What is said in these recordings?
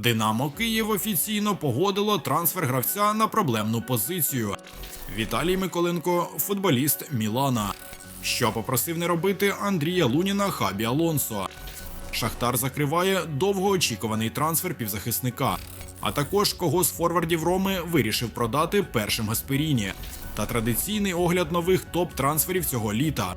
Динамо Київ офіційно погодило трансфер гравця на проблемну позицію. Віталій Миколенко, футболіст Мілана. Що попросив не робити Андрія Луніна Хабі Алонсо. Шахтар закриває довгоочікуваний трансфер півзахисника, а також кого з форвардів Роми вирішив продати першим Гасперіні та традиційний огляд нових топ-трансферів цього літа.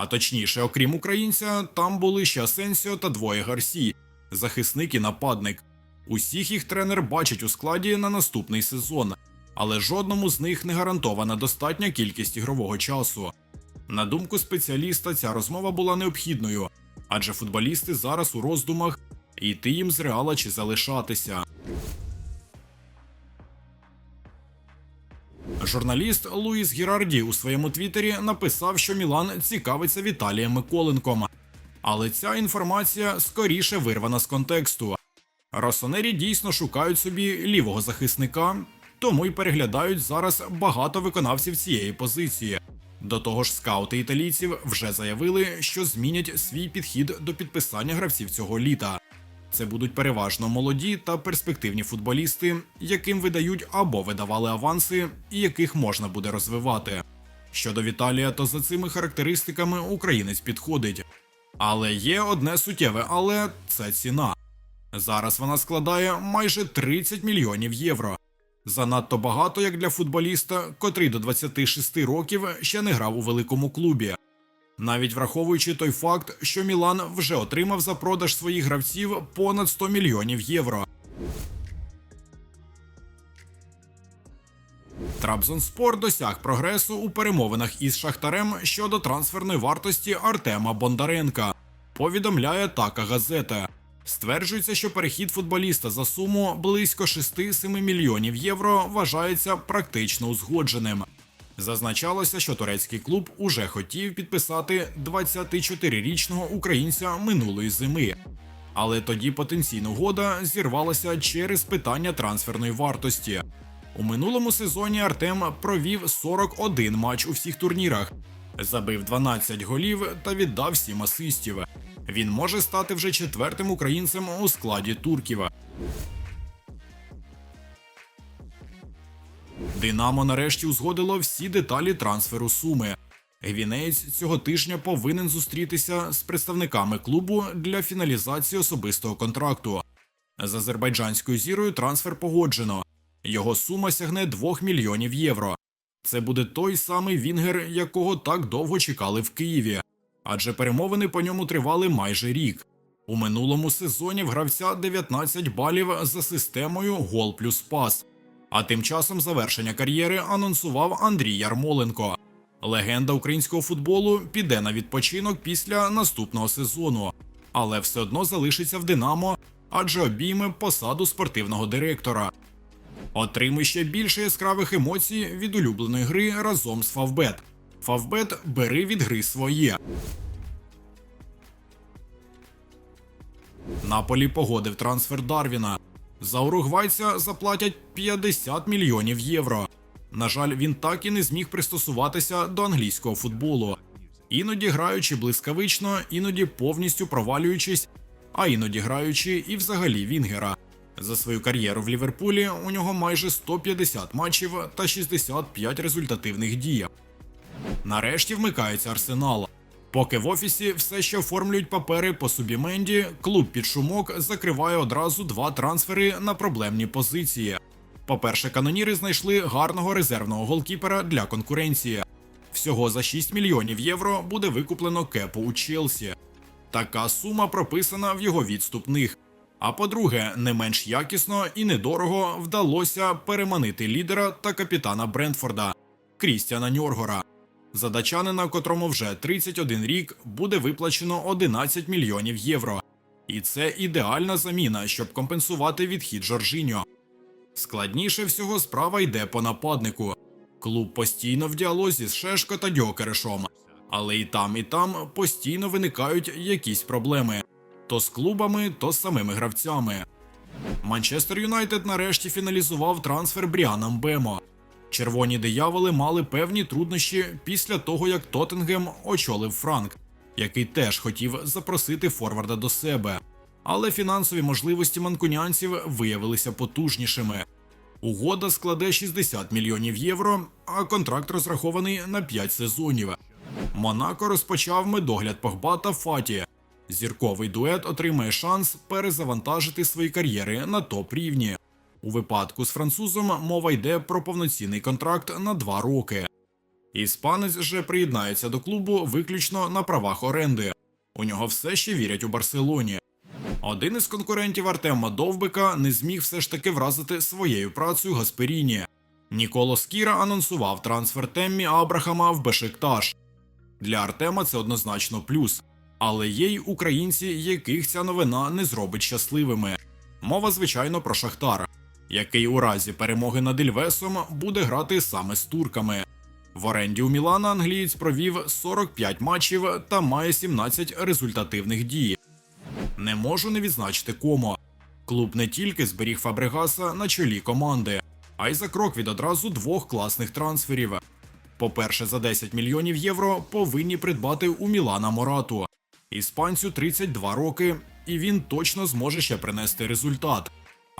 А точніше, окрім українця, там були ще Асенсіо та двоє Гарсі, захисник і нападник. Усіх їх тренер бачить у складі на наступний сезон, але жодному з них не гарантована достатня кількість ігрового часу. На думку спеціаліста, ця розмова була необхідною, адже футболісти зараз у роздумах йти їм з реала чи залишатися. Журналіст Луїс Гірарді у своєму твіттері написав, що Мілан цікавиться Віталієм Миколенком. Але ця інформація скоріше вирвана з контексту. Росонері дійсно шукають собі лівого захисника, тому й переглядають зараз багато виконавців цієї позиції. До того ж, скаути італійців вже заявили, що змінять свій підхід до підписання гравців цього літа. Це будуть переважно молоді та перспективні футболісти, яким видають або видавали аванси, і яких можна буде розвивати. Щодо Віталія, то за цими характеристиками українець підходить. Але є одне суттєве, але це ціна. Зараз вона складає майже 30 мільйонів євро. Занадто багато як для футболіста, котрий до 26 років ще не грав у великому клубі. Навіть враховуючи той факт, що Мілан вже отримав за продаж своїх гравців понад 100 мільйонів євро. Трабзонспор досяг прогресу у перемовинах із Шахтарем щодо трансферної вартості Артема Бондаренка. Повідомляє така газета. Стверджується, що перехід футболіста за суму близько 6-7 мільйонів євро вважається практично узгодженим. Зазначалося, що турецький клуб уже хотів підписати 24-річного українця минулої зими. Але тоді потенційна угода зірвалася через питання трансферної вартості. У минулому сезоні Артем провів 41 матч у всіх турнірах, забив 12 голів та віддав 7 асистів. Він може стати вже четвертим українцем у складі турків. Динамо нарешті узгодило всі деталі трансферу суми. Гвінеєць цього тижня повинен зустрітися з представниками клубу для фіналізації особистого контракту. З азербайджанською зірою трансфер погоджено. Його сума сягне 2 мільйонів євро. Це буде той самий Вінгер, якого так довго чекали в Києві, адже перемовини по ньому тривали майже рік. У минулому сезоні в гравця 19 балів за системою гол плюс пас. А тим часом завершення кар'єри анонсував Андрій Ярмоленко. Легенда українського футболу піде на відпочинок після наступного сезону, але все одно залишиться в Динамо, адже обійме посаду спортивного директора. Отримуй ще більше яскравих емоцій від улюбленої гри разом з Фавбет. Фавбет бери від гри своє. Наполі погодив трансфер Дарвіна. За уругвайця заплатять 50 мільйонів євро. На жаль, він так і не зміг пристосуватися до англійського футболу, іноді граючи блискавично, іноді повністю провалюючись, а іноді граючи і взагалі Вінгера. За свою кар'єру в Ліверпулі у нього майже 150 матчів та 65 результативних дій. Нарешті вмикається арсенал. Поки в офісі все ще оформлюють папери по Субіменді, клуб під шумок закриває одразу два трансфери на проблемні позиції. По-перше, каноніри знайшли гарного резервного голкіпера для конкуренції. Всього за 6 мільйонів євро буде викуплено кепу у Челсі. Така сума прописана в його відступних. А по-друге, не менш якісно і недорого вдалося переманити лідера та капітана Брентфорда Крістіана Ньоргора. За датчанина, котрому вже 31 рік, буде виплачено 11 мільйонів євро. І це ідеальна заміна, щоб компенсувати відхід Жоржіньо. Складніше всього справа йде по нападнику. Клуб постійно в діалозі з Шешко та Дьокерешом, але і там, і там постійно виникають якісь проблеми то з клубами, то з самими гравцями. Манчестер Юнайтед нарешті фіналізував трансфер Бріана Мбемо. Червоні дияволи мали певні труднощі після того, як Тоттенгем очолив Франк, який теж хотів запросити Форварда до себе. Але фінансові можливості манкунянців виявилися потужнішими. Угода складе 60 мільйонів євро, а контракт розрахований на 5 сезонів. Монако розпочав медогляд Погба та Фаті. Зірковий дует отримає шанс перезавантажити свої кар'єри на топ рівні. У випадку з французом мова йде про повноцінний контракт на 2 роки. Іспанець же приєднається до клубу виключно на правах оренди. У нього все ще вірять у Барселоні. Один із конкурентів Артема Довбика не зміг все ж таки вразити своєю працею Гасперіні. Ніколо Скіра анонсував трансфер Теммі Абрахама в Бешикташ. Для Артема це однозначно плюс, але є й українці, яких ця новина не зробить щасливими. Мова, звичайно, про Шахтар, який у разі перемоги над Ільвесом буде грати саме з турками. В оренді у Мілана англієць провів 45 матчів та має 17 результативних дій. Не можу не відзначити комо. Клуб не тільки зберіг Фабрегаса на чолі команди, а й за крок від одразу двох класних трансферів. По-перше, за 10 мільйонів євро повинні придбати у Мілана Морату. Іспанцю 32 роки, і він точно зможе ще принести результат.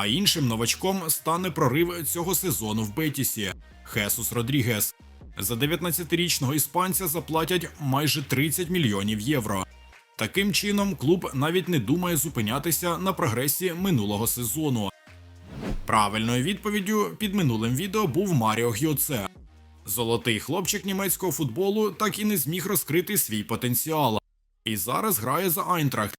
А іншим новачком стане прорив цього сезону в Бетісі Хесус Родрігес. За 19-річного іспанця заплатять майже 30 мільйонів євро. Таким чином, клуб навіть не думає зупинятися на прогресі минулого сезону. Правильною відповіддю під минулим відео був Маріо Гьоце. Золотий хлопчик німецького футболу так і не зміг розкрити свій потенціал. І зараз грає за Айнтрахт.